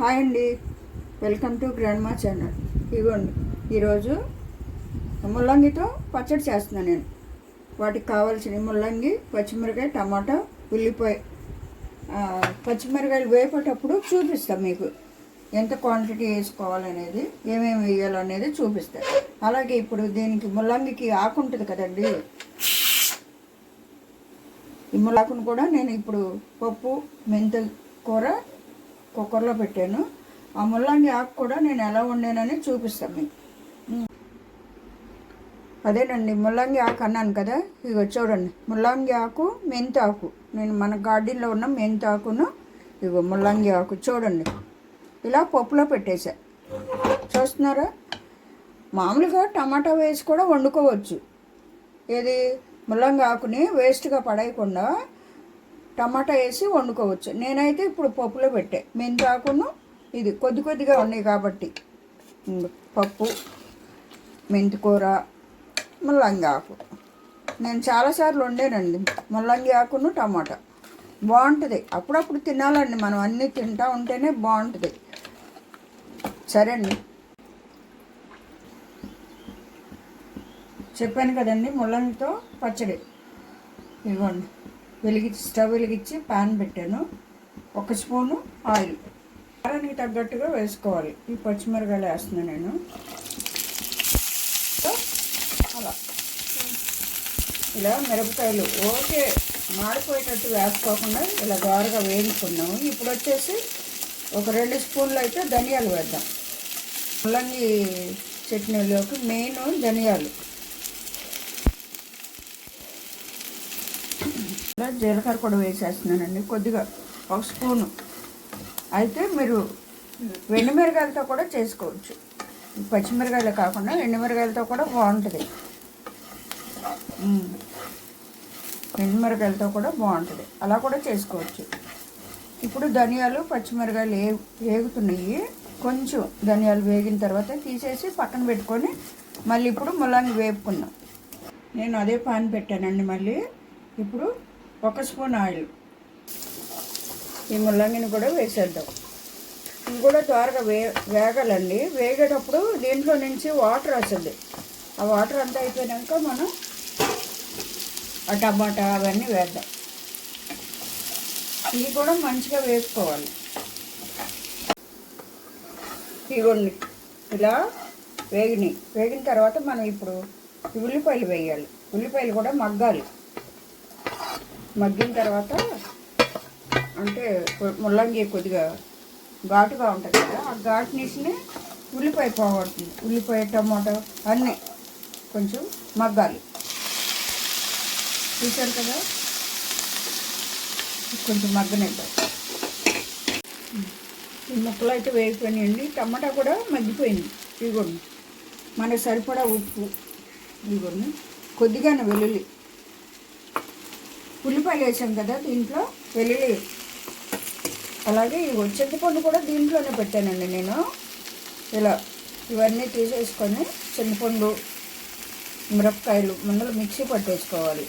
Hi అండి. Welcome to grand మా channel. ఇదిగోండి ఈరోజు ముల్లంగితో పచ్చడి చేస్తున్నాను నేను. వాటికి కావాల్సిన ముల్లంగి పచ్చిమిరకాయ టమాటా ఉల్లిపాయ. పచ్చిమిరకాయలు వేపేటప్పుడు చూపిస్తాను మీకు. ఎంత క్వాంటిటీ వేసుకోవాలనేది ఏమేమి వేయాలనేది చూపిస్తాను అలాగే ఇప్పుడు దీనికి ముల్లంగికి ఆకు ఉంటుంది కదండి. ఈ ములాకును కూడా నేను ఇప్పుడు పప్పు మెంత కూర కుక్కర్లో పెట్టాను. ఆ ముల్లంగి ఆకు కూడా నేను ఎలా వండానని చూపిస్తాను మీకు. అదేనండి ముల్లంగి ఆకు అన్నాను కదా. ఇగో చూడండి ముల్లంగి ఆకు మెంతి ఆకు. నేను మన గార్డెన్లో ఉన్న మెంతాకును ఇగో ముల్లంగి ఆకు చూడండి. ఇలా పప్పులో పెట్టేశా. చూస్తున్నారా? మామూలుగా టమాటా వేసి కూడా వండుకోవచ్చు. ఏది? ముల్లంగి ఆకుని వేస్ట్గా పడేయకుండా టమాటా వేసి వండుకోవచ్చు. నేనైతే ఇప్పుడు పప్పులో పెట్టే. మెంతి ఆకును ఇది కొద్ది కొద్దిగా ఉన్నాయి కాబట్టి. పప్పు మెంతికూర ముల్లంగి ఆకు నేను చాలాసార్లు వండానండి. ముల్లంగి ఆకును టమాటా. బాగుంటుంది. అప్పుడప్పుడు తినాలండి మనం. అన్నీ తింటా ఉంటేనే బాగుంటుంది. సరే అండి చెప్పాను కదండి ముల్లంగితో పచ్చడి. ఇవ్వండి. వెలిగించి స్టవ్ వెలిగించి పాన్ పెట్టాను. ఒక స్పూను ఆయిల్. కారానికి తగ్గట్టుగా వేసుకోవాలి. ఈ పచ్చిమిరకాయలు వేస్తున్నాను నేను. సో, అలా. ఇలా మిరపకాయలు ఓకే మాడిపోయేటట్టు వేసుకోకుండా ఇలా గారుగా వేయించుకున్నాము. ఇప్పుడు వచ్చేసి ఒక రెండు స్పూన్లు అయితే ధనియాలు వేద్దాం. ముల్లంగి చట్నీలోకి మెయిన్ ధనియాలు. జీలకర్ర కూడా వేసేస్తున్నానండి. కొద్దిగా ఒక స్పూను. అయితే మీరు ఎండుమిరకాయలతో కూడా చేసుకోవచ్చు. ఈ పచ్చిమిరకాయలు కాకుండా ఎండుమిరకాయలతో కూడా బాగుంటుంది. ఎండుమిరకాయలతో కూడా బాగుంటుంది. అలా కూడా చేసుకోవచ్చు. ఇప్పుడు ధనియాలు పచ్చిమిరకాయలు ఏ వేగుతున్నాయి. కొంచెం ధనియాలు వేగిన తర్వాత తీసేసి పక్కన పెట్టుకొని మళ్ళీ ఇప్పుడు ములాంగి వేపుకున్నాం నేను అదే పాన్ పెట్టానండి మళ్ళీ. ఇప్పుడు ఒక స్పూన్ ఆయిల్. ఈ ముల్లంగిని కూడా వేసేద్దాం. ఇది కూడా త్వరగా వే వేగాలండి. వేగేటప్పుడు దీంట్లో నుంచి వాటర్ వస్తుంది. ఆ వాటర్ అంతా అయిపోయాక మనం ఆ టమాటా అవన్నీ వేద్దాం. ఇవి కూడా మంచిగా వేసుకోవాలి. ఇవన్నీ ఇలా వేగినాయి. వేగిన తర్వాత మనం ఇప్పుడు ఉల్లిపాయలు వేయాలి. ఉల్లిపాయలు కూడా మగ్గాలి. మగ్గిన తర్వాత అంటే ముల్లంగి కొద్దిగా ఘాటుగా ఉంటుంది కదా ఆ ఘాటునీసిని ఉల్లిపాయ పోగొడుతుంది ఉల్లిపాయ టమాటో అన్నీ కొంచెం మగ్గాలి. చూశారు కదా? కొంచెం మగ్గనిద్దాం. ఈ ముక్కలు అయితే వేగిపోయినాయండి. టమాటా కూడా మగ్గిపోయింది. ఇదిగోండి. మనకు సరిపడా ఉప్పు. ఇదిగోండి. కొద్దిగానే వెల్లుల్లి ఉల్లిపాయలు వేసాం కదా దీంట్లో వెల్లుల్లి. అలాగే ఇగో చింతపండు కూడా దీంట్లోనే పెట్టానండి నేను. ఇలా ఇవన్నీ తీసేసుకొని చింతపండు మిరపకాయలు ముందర మిక్సీ పట్టేసుకోవాలి.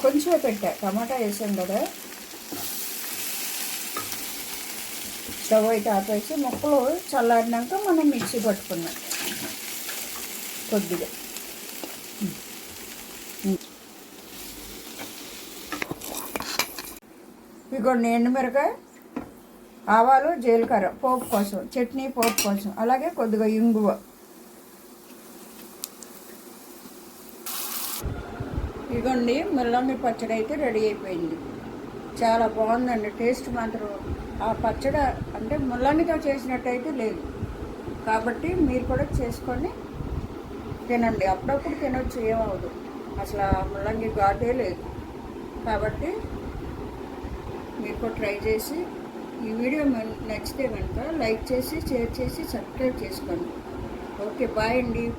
కొంచెమే పెట్టా టమాటా వేసాం కదా. స్టవ్ అయితే ఆపేసి ముక్కలు చల్లారినాక మనం మిక్సీ పట్టుకున్నాం. కొద్దిగా. ఇదిగోండి ఎండుమిరకాయ ఆవాలు జీలకర్ర పోపు కోసం చట్నీ పోపు కోసం అలాగే కొద్దిగా ఇంగువ. ఇదిగోండి ముల్లంగి పచ్చడి అయితే రెడీ అయిపోయింది. చాలా బాగుందండి టేస్ట్ మాత్రం. ఆ పచ్చడి అంటే ముల్లంగితో చేసినట్టయితే లేదు. కాబట్టి మీరు కూడా చేసుకొని తినండి. అప్పుడప్పుడు తినొచ్చు ఏమవుదు అసలు ఆ ముల్లంగి ఘాటే లేదు. కాబట్టి మీరు కూడా ట్రై చేసి ఈ వీడియో మన- నచ్చితే కనుక లైక్ చేసి షేర్ చేసి సబ్స్క్రైబ్ చేసుకోండి. ఓకే బాయ్ అండి.